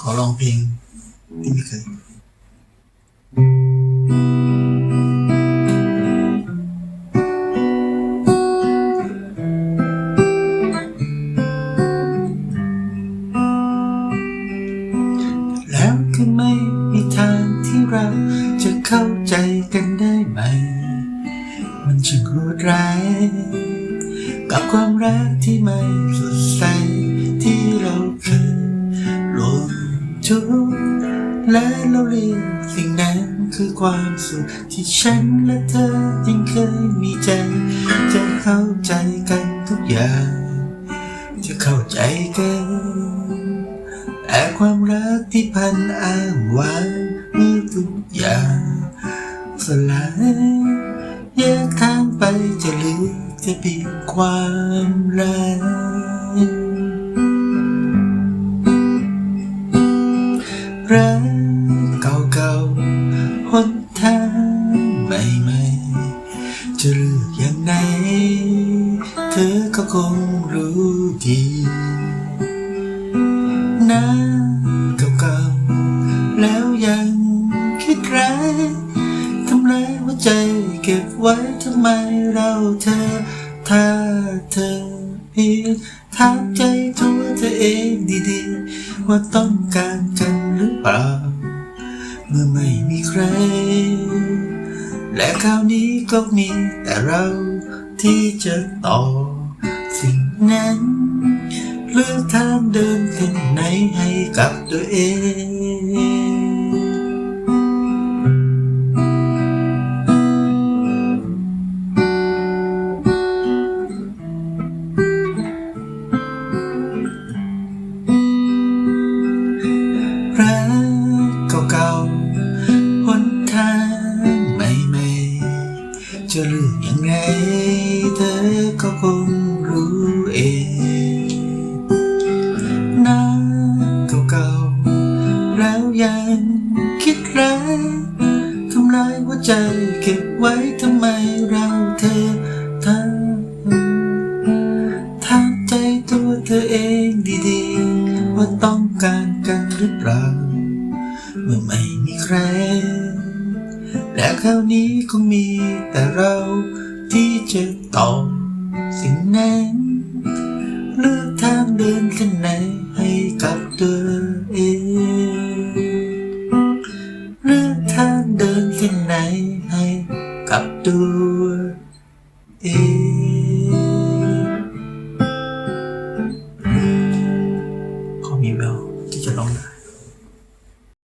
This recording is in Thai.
ขอลองเพลงที่ไม่เคยแล้วก็ไม่มีทางที่เราจะเข้าใจกันได้ไหม มันช่างโหดร้าย กับความรักที่ไม่สดใส ทุกข์และเราเรียกสิ่งนั้นคือความสุขที่ฉันและเธอยังเคยมีใจ จะเข้าใจกันทุกอย่าง จะเข้าใจกันแต่ความรักที่พันอ้างว้างเมื่อทุกอย่างสลายแยกทางไปจะเหลือแค่เพียงความรัก รักเก่าๆหนทางใหม่ๆจะเลือกอย่างไหน เธอก็คงรู้ดีน้ำเก่าๆแล้วยังคิดร้ายทำร้ายหัวใจเก็บไว้ทำไมเราเธอ ถ้าเธอเพียงถามใจตัวเธอเองดีๆ ว่าต้องการกัน รือเปล่า เมื่อไม่มีใคร และคราวนี้ก็มีแต่เราที่จะต่อสิ่งนั้นเลือกทางเดินเส้นไหนให้กับตัวเอง รักเก่าๆหนทางใหม่ๆจะเลือกยังไงเธอก็คงรู้เองน้ำเก่าๆแล้วยังคิดร้ายทำลายหัวใจเก็บไว้ทำไมเราเธอทำถามใจตัวเธอเองดีๆ ว่าต้องการกันหรือเปล่า เมื่อไม่มีใคร และคราวนี้คงมีแต่เราที่จะตอบสิ่งนั้นเลือกทางเดินเส้นไหนให้กับตัวเองเลือกทางเดินเส้นไหนให้กับตัวเอง